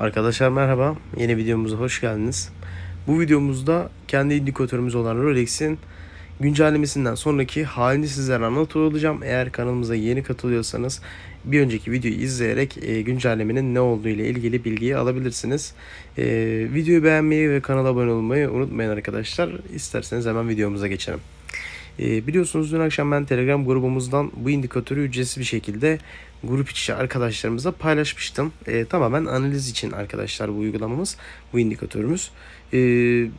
Arkadaşlar merhaba. Yeni videomuza hoş geldiniz. Bu videomuzda kendi indikatörümüz olan Rolex'in güncellemesinden sonraki halini sizlere anlatıyor. Eğer kanalımıza yeni katılıyorsanız bir önceki videoyu izleyerek e, güncellemenin ne olduğu ile ilgili bilgiyi alabilirsiniz. E, videoyu beğenmeyi ve kanala abone olmayı unutmayın arkadaşlar. İsterseniz hemen videomuza geçelim. E, biliyorsunuz dün akşam ben Telegram grubumuzdan bu indikatörü ücretsiz bir şekilde grup içi arkadaşlarımıza paylaşmıştım. E, tamamen analiz için arkadaşlar bu uygulamamız, bu indikatörümüz. E,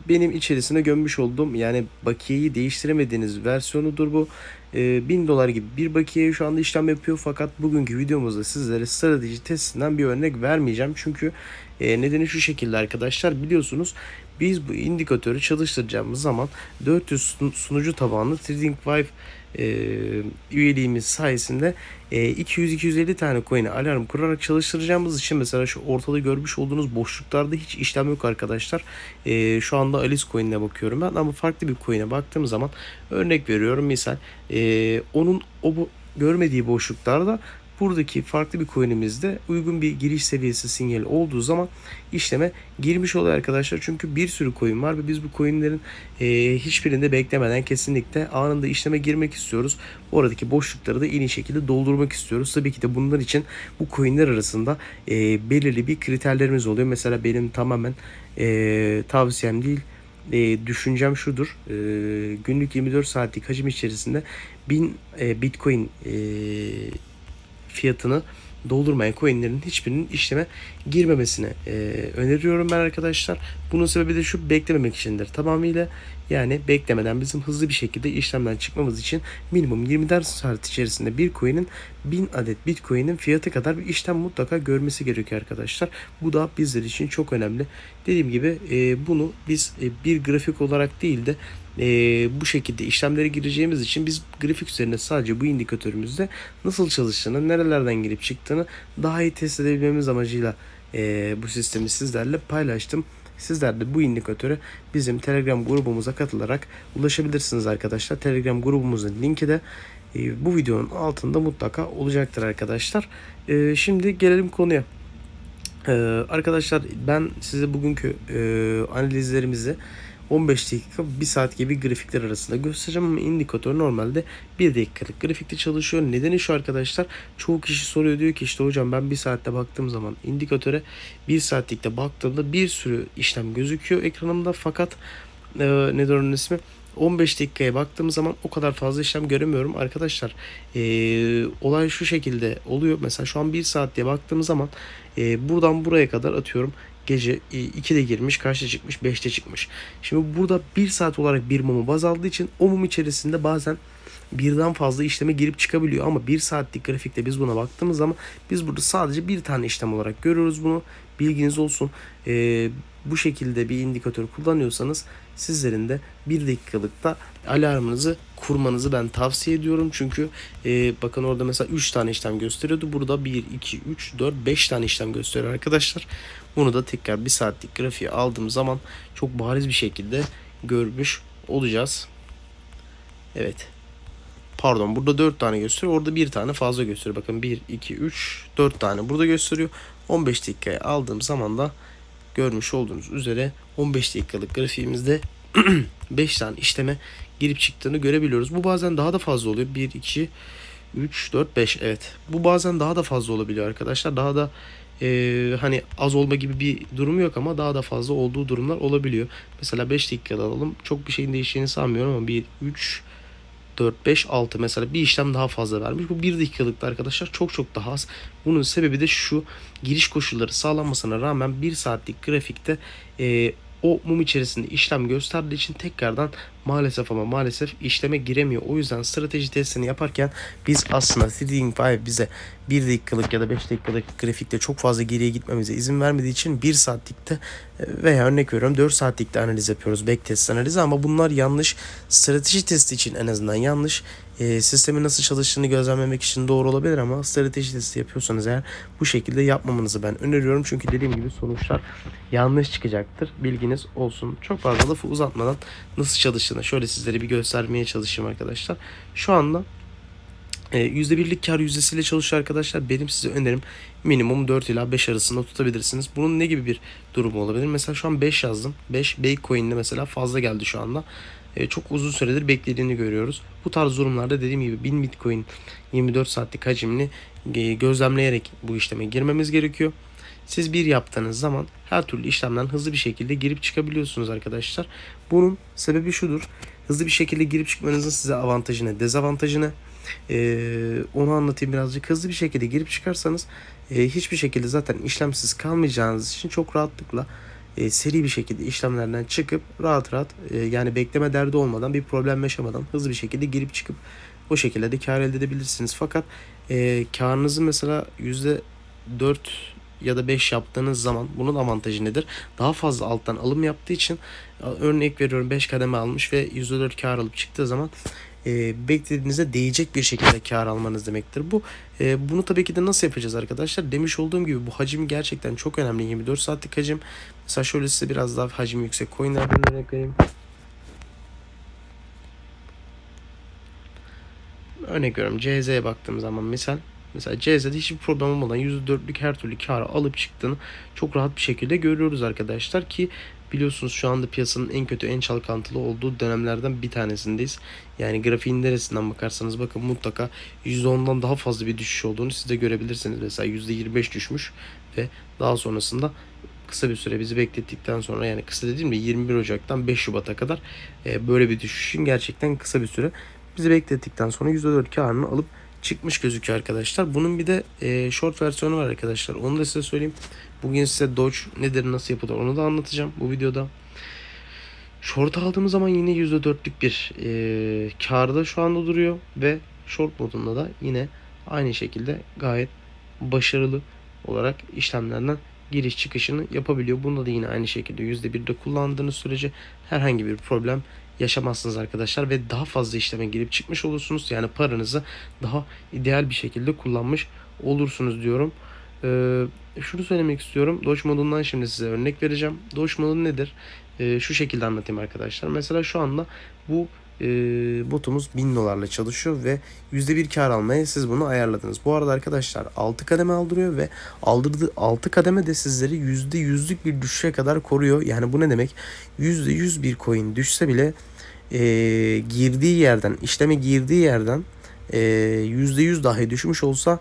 benim içerisine gömmüş olduğum yani bakiyeyi değiştiremediğiniz versiyonudur bu. E, 1000 dolar gibi bir bakiye şu anda işlem yapıyor fakat bugünkü videomuzda sizlere strateji testinden bir örnek vermeyeceğim. Çünkü e, nedeni şu şekilde arkadaşlar biliyorsunuz biz bu indikatörü çalıştıracağımız zaman 400 sun- sunucu tabanlı TradingView e, üyeliğimiz sayesinde e, 200-250 tane coin'e alarm kurarak çalıştıracağımız için mesela şu ortada görmüş olduğunuz boşluklarda hiç işlem yok arkadaşlar. E, şu anda Alice coin'ine bakıyorum ben ama farklı bir coin'e baktığım zaman örnek veriyorum misal e, onun o bu görmediği boşluklarda buradaki farklı bir coin'imizde uygun bir giriş seviyesi sinyali olduğu zaman işleme girmiş oluyor arkadaşlar. Çünkü bir sürü coin var ve biz bu coin'lerin e, hiçbirinde beklemeden kesinlikle anında işleme girmek istiyoruz. Oradaki boşlukları da iyi şekilde doldurmak istiyoruz. Tabii ki de bunlar için bu coin'ler arasında e, belirli bir kriterlerimiz oluyor. Mesela benim tamamen e, tavsiyem değil e, düşüncem şudur. E, günlük 24 saatlik hacim içerisinde 1000 e, Bitcoin e, fiyatını doldurmayan coinlerin hiçbirinin işleme girmemesini e, öneriyorum ben arkadaşlar. Bunun sebebi de şu beklememek içindir. Tamamıyla yani beklemeden bizim hızlı bir şekilde işlemden çıkmamız için minimum 24 saat içerisinde bir coin'in 1000 adet bitcoin'in fiyatı kadar bir işlem mutlaka görmesi gerekiyor arkadaşlar. Bu da bizler için çok önemli. Dediğim gibi e, bunu biz e, bir grafik olarak değil de e, bu şekilde işlemlere gireceğimiz için biz grafik üzerinde sadece bu indikatörümüzde nasıl çalıştığını, nerelerden girip çıktığını daha iyi test edebilmemiz amacıyla e, bu sistemi sizlerle paylaştım. Sizler de bu indikatöre bizim Telegram grubumuza katılarak ulaşabilirsiniz arkadaşlar. Telegram grubumuzun linki de e, bu videonun altında mutlaka olacaktır arkadaşlar. E, şimdi gelelim konuya. Ee, arkadaşlar ben size bugünkü e, analizlerimizi 15 dakika 1 saat gibi grafikler arasında göstereceğim ama indikatör normalde 1 dakikalık grafikte çalışıyor. Nedeni şu arkadaşlar çoğu kişi soruyor diyor ki işte hocam ben 1 saatte baktığım zaman indikatöre 1 saatlikte baktığımda bir sürü işlem gözüküyor ekranımda fakat e, nedir onun ismi 15 dakikaya baktığım zaman o kadar fazla işlem göremiyorum. Arkadaşlar e, olay şu şekilde oluyor. Mesela şu an 1 saat diye baktığım zaman e, buradan buraya kadar atıyorum. Gece e, 2'de girmiş, kaçta çıkmış, 5'te çıkmış. Şimdi burada 1 saat olarak bir mumu baz aldığı için o mum içerisinde bazen birden fazla işleme girip çıkabiliyor ama 1 saatlik grafikte biz buna baktığımız zaman biz burada sadece bir tane işlem olarak görüyoruz bunu. Bilginiz olsun. Ee, bu şekilde bir indikatör kullanıyorsanız sizlerin de 1 dakikalıkta alarmınızı kurmanızı ben tavsiye ediyorum. Çünkü e, bakın orada mesela 3 tane işlem gösteriyordu. Burada 1, 2, 3, 4, 5 tane işlem gösteriyor arkadaşlar. Bunu da tekrar 1 saatlik grafiğe aldığım zaman çok bariz bir şekilde görmüş olacağız. Evet. Pardon burada 4 tane gösteriyor. Orada bir tane fazla gösteriyor. Bakın 1, 2, 3, 4 tane burada gösteriyor. 15 dakikaya aldığım zaman da görmüş olduğunuz üzere 15 dakikalık grafiğimizde 5 tane işleme girip çıktığını görebiliyoruz. Bu bazen daha da fazla oluyor. 1, 2, 3, 4, 5 evet. Bu bazen daha da fazla olabiliyor arkadaşlar. Daha da e, hani az olma gibi bir durumu yok ama daha da fazla olduğu durumlar olabiliyor. Mesela 5 dakikada alalım. Çok bir şeyin değişeceğini sanmıyorum ama 1, 3, 4, 5, 6 mesela bir işlem daha fazla vermiş. Bu 1 dakikalıkta arkadaşlar çok çok daha az. Bunun sebebi de şu giriş koşulları sağlanmasına rağmen 1 saatlik grafikte e, o mum içerisinde işlem gösterdiği için tekrardan maalesef ama maalesef işleme giremiyor. O yüzden strateji testini yaparken biz aslında TradingView bize 1 dakikalık ya da 5 dakikalık grafikte çok fazla geriye gitmemize izin vermediği için 1 saatlikte e, veya örnek veriyorum 4 saatlikte analiz yapıyoruz. Backtest analizi ama bunlar yanlış. Strateji testi için en azından yanlış. E, sistemin nasıl çalıştığını gözlemlemek için doğru olabilir ama strateji testi yapıyorsanız eğer bu şekilde yapmamanızı ben öneriyorum. Çünkü dediğim gibi sonuçlar yanlış çıkacaktır. Bilginiz olsun. Çok fazla lafı uzatmadan nasıl çalıştığını şöyle sizlere bir göstermeye çalışayım arkadaşlar. Şu anda E, %1'lik kar yüzdesiyle çalışıyor arkadaşlar. Benim size önerim minimum 4 ila 5 arasında tutabilirsiniz. Bunun ne gibi bir durumu olabilir? Mesela şu an 5 yazdım. 5 Bakecoin'de mesela fazla geldi şu anda. E, çok uzun süredir beklediğini görüyoruz. Bu tarz durumlarda dediğim gibi 1000 Bitcoin 24 saatlik hacimini e, gözlemleyerek bu işleme girmemiz gerekiyor. Siz bir yaptığınız zaman her türlü işlemden hızlı bir şekilde girip çıkabiliyorsunuz arkadaşlar. Bunun sebebi şudur. Hızlı bir şekilde girip çıkmanızın size avantajı ne, dezavantajı ne? Ee, onu anlatayım birazcık. Hızlı bir şekilde girip çıkarsanız e, hiçbir şekilde zaten işlemsiz kalmayacağınız için çok rahatlıkla e, seri bir şekilde işlemlerden çıkıp rahat rahat e, yani bekleme derdi olmadan bir problem yaşamadan hızlı bir şekilde girip çıkıp o şekilde de kar elde edebilirsiniz. Fakat e, karınızı mesela %4 ya da 5 yaptığınız zaman bunun avantajı nedir? Daha fazla alttan alım yaptığı için örnek veriyorum 5 kademe almış ve %4 kar alıp çıktığı zaman e, beklediğinize değecek bir şekilde kar almanız demektir. Bu e, bunu tabii ki de nasıl yapacağız arkadaşlar? Demiş olduğum gibi bu hacim gerçekten çok önemli. 24 saatlik hacim. Mesela şöyle size biraz daha hacim yüksek coinlerden örnek vereyim. Örnek veriyorum CZ'ye baktığım zaman misal Mesela CZ'de hiçbir problem olmadan %4'lük her türlü karı alıp çıktığını çok rahat bir şekilde görüyoruz arkadaşlar ki biliyorsunuz şu anda piyasanın en kötü en çalkantılı olduğu dönemlerden bir tanesindeyiz. Yani grafiğin neresinden bakarsanız bakın mutlaka %10'dan daha fazla bir düşüş olduğunu siz de görebilirsiniz. Mesela %25 düşmüş ve daha sonrasında kısa bir süre bizi beklettikten sonra yani kısa dediğim de 21 Ocak'tan 5 Şubat'a kadar e, böyle bir düşüşün gerçekten kısa bir süre bizi beklettikten sonra %4 karını alıp çıkmış gözüküyor arkadaşlar. Bunun bir de e, short versiyonu var arkadaşlar. Onu da size söyleyeyim. Bugün size Doge nedir nasıl yapılır onu da anlatacağım bu videoda. Short aldığımız zaman yine %4'lük bir e, karda şu anda duruyor ve short modunda da yine aynı şekilde gayet başarılı olarak işlemlerden giriş çıkışını yapabiliyor. Bunda da yine aynı şekilde %1'de kullandığınız sürece herhangi bir problem yaşamazsınız arkadaşlar ve daha fazla işleme girip çıkmış olursunuz. Yani paranızı daha ideal bir şekilde kullanmış olursunuz diyorum. Ee, şunu söylemek istiyorum. Doge modundan şimdi size örnek vereceğim. Doge modu nedir? Ee, şu şekilde anlatayım arkadaşlar. Mesela şu anda bu e, botumuz 1000 dolarla çalışıyor ve %1 kar almaya siz bunu ayarladınız. Bu arada arkadaşlar 6 kademe aldırıyor ve aldırdığı 6 kademe de sizleri %100'lük bir düşüşe kadar koruyor. Yani bu ne demek? %100 bir coin düşse bile e, girdiği yerden işleme girdiği yerden e, %100 dahi düşmüş olsa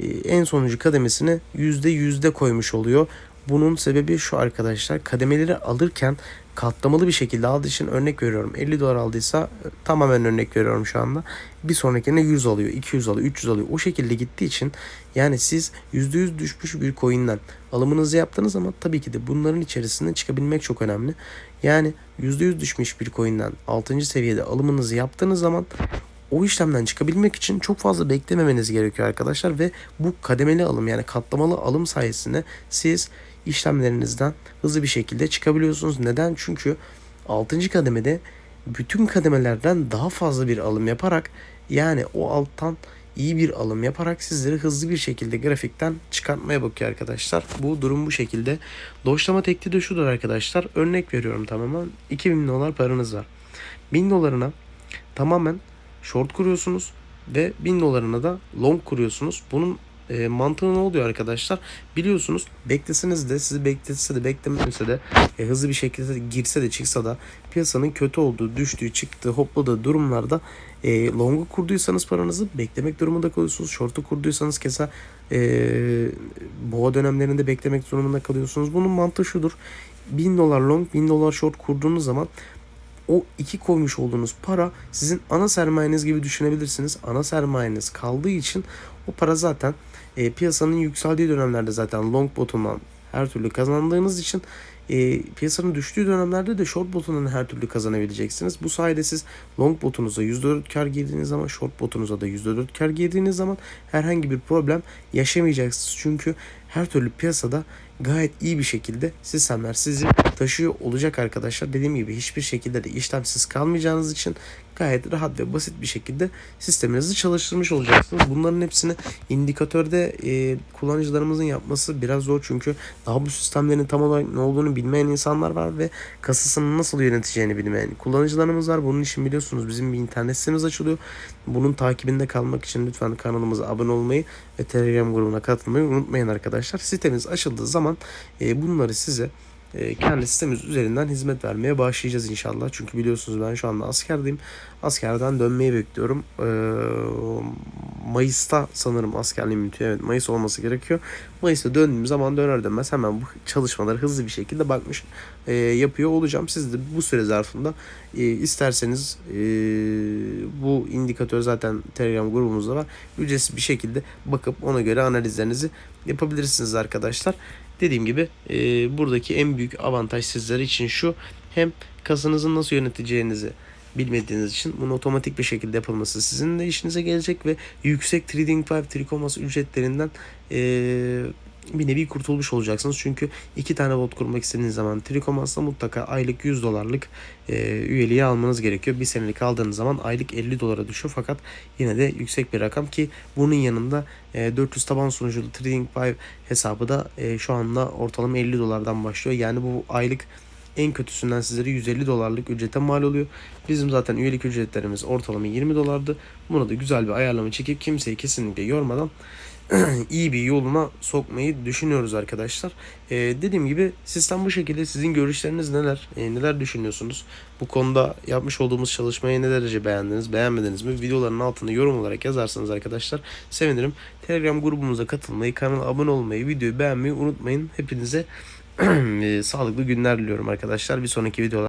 e, en sonuncu kademesini %100'de koymuş oluyor. Bunun sebebi şu arkadaşlar kademeleri alırken katlamalı bir şekilde aldığı için örnek veriyorum 50 dolar aldıysa e, tamamen örnek veriyorum şu anda bir sonrakine 100 alıyor 200 alıyor 300 alıyor o şekilde gittiği için yani siz %100 düşmüş bir coin'den alımınızı yaptığınız zaman tabii ki de bunların içerisinde çıkabilmek çok önemli. Yani %100 düşmüş bir coin'den 6. seviyede alımınızı yaptığınız zaman o işlemden çıkabilmek için çok fazla beklememeniz gerekiyor arkadaşlar ve bu kademeli alım yani katlamalı alım sayesinde siz işlemlerinizden hızlı bir şekilde çıkabiliyorsunuz. Neden? Çünkü 6. kademede bütün kademelerden daha fazla bir alım yaparak yani o alttan iyi bir alım yaparak sizleri hızlı bir şekilde grafikten çıkartmaya bakıyor arkadaşlar. Bu durum bu şekilde. Doğuşlama tekniği de şudur arkadaşlar. Örnek veriyorum tamamen. 2000 dolar paranız var. 1000 dolarına tamamen short kuruyorsunuz ve 1000 dolarına da long kuruyorsunuz. Bunun e, mantığı ne oluyor arkadaşlar? Biliyorsunuz bekleseniz de sizi bekletse de beklemese de e, hızlı bir şekilde girse de çıksa da piyasanın kötü olduğu, düştüğü, çıktığı, hopladığı durumlarda e, long'u kurduysanız paranızı beklemek durumunda kalıyorsunuz. Short'u kurduysanız kesa e, boğa dönemlerinde beklemek durumunda kalıyorsunuz. Bunun mantığı şudur. 1000 dolar long, 1000 dolar short kurduğunuz zaman o iki koymuş olduğunuz para sizin ana sermayeniz gibi düşünebilirsiniz. Ana sermayeniz kaldığı için o para zaten e, piyasanın yükseldiği dönemlerde zaten long bottom'dan her türlü kazandığınız için e, piyasanın düştüğü dönemlerde de short botundan her türlü kazanabileceksiniz. Bu sayede siz long botunuza %4 kar girdiğiniz zaman short botunuza da %4 kar girdiğiniz zaman herhangi bir problem yaşamayacaksınız. Çünkü her türlü piyasada gayet iyi bir şekilde sistemler sizi taşıyor olacak arkadaşlar. Dediğim gibi hiçbir şekilde de işlemsiz kalmayacağınız için gayet rahat ve basit bir şekilde sisteminizi çalıştırmış olacaksınız. Bunların hepsini indikatörde e, kullanıcılarımızın yapması biraz zor çünkü daha bu sistemlerin tam olarak ne olduğunu bilmeyen insanlar var ve kasasını nasıl yöneteceğini bilmeyen kullanıcılarımız var. Bunun için biliyorsunuz bizim bir internet sitemiz açılıyor. Bunun takibinde kalmak için lütfen kanalımıza abone olmayı ve Telegram grubuna katılmayı unutmayın arkadaşlar. Sitemiz açıldığı zaman e, bunları size kendi sitemiz üzerinden hizmet vermeye başlayacağız inşallah. Çünkü biliyorsunuz ben şu anda askerdeyim. Askerden dönmeyi bekliyorum. E, Mayıs'ta sanırım askerliğim bitiyor. Evet Mayıs olması gerekiyor. Mayıs'ta döndüğüm zaman döner dönmez hemen bu çalışmaları hızlı bir şekilde bakmış e, yapıyor olacağım. Siz de bu süre zarfında e, isterseniz e, bu indikatör zaten Telegram grubumuzda var. Ücretsiz bir şekilde bakıp ona göre analizlerinizi yapabilirsiniz arkadaşlar. Dediğim gibi e, buradaki en büyük avantaj sizler için şu. Hem kasanızı nasıl yöneteceğinizi bilmediğiniz için bunu otomatik bir şekilde yapılması sizin de işinize gelecek ve yüksek Trading 5 Trikomas ücretlerinden e, bir nevi kurtulmuş olacaksınız. Çünkü iki tane bot kurmak istediğiniz zaman Trikomas'ta mutlaka aylık 100 dolarlık e, üyeliği almanız gerekiyor. Bir senelik aldığınız zaman aylık 50 dolara düşüyor fakat yine de yüksek bir rakam ki bunun yanında e, 400 taban sunuculu Trading 5 hesabı da e, şu anda ortalama 50 dolardan başlıyor. Yani bu aylık en kötüsünden sizlere 150 dolarlık ücrete mal oluyor. Bizim zaten üyelik ücretlerimiz ortalama 20 dolardı. Buna da güzel bir ayarlama çekip kimseyi kesinlikle yormadan iyi bir yoluna sokmayı düşünüyoruz arkadaşlar. Ee, dediğim gibi sistem bu şekilde. Sizin görüşleriniz neler? Ee, neler düşünüyorsunuz? Bu konuda yapmış olduğumuz çalışmayı ne derece beğendiniz? Beğenmediniz mi? Videoların altında yorum olarak yazarsanız arkadaşlar sevinirim. Telegram grubumuza katılmayı, kanala abone olmayı, videoyu beğenmeyi unutmayın. Hepinize e, sağlıklı günler diliyorum arkadaşlar. Bir sonraki videoda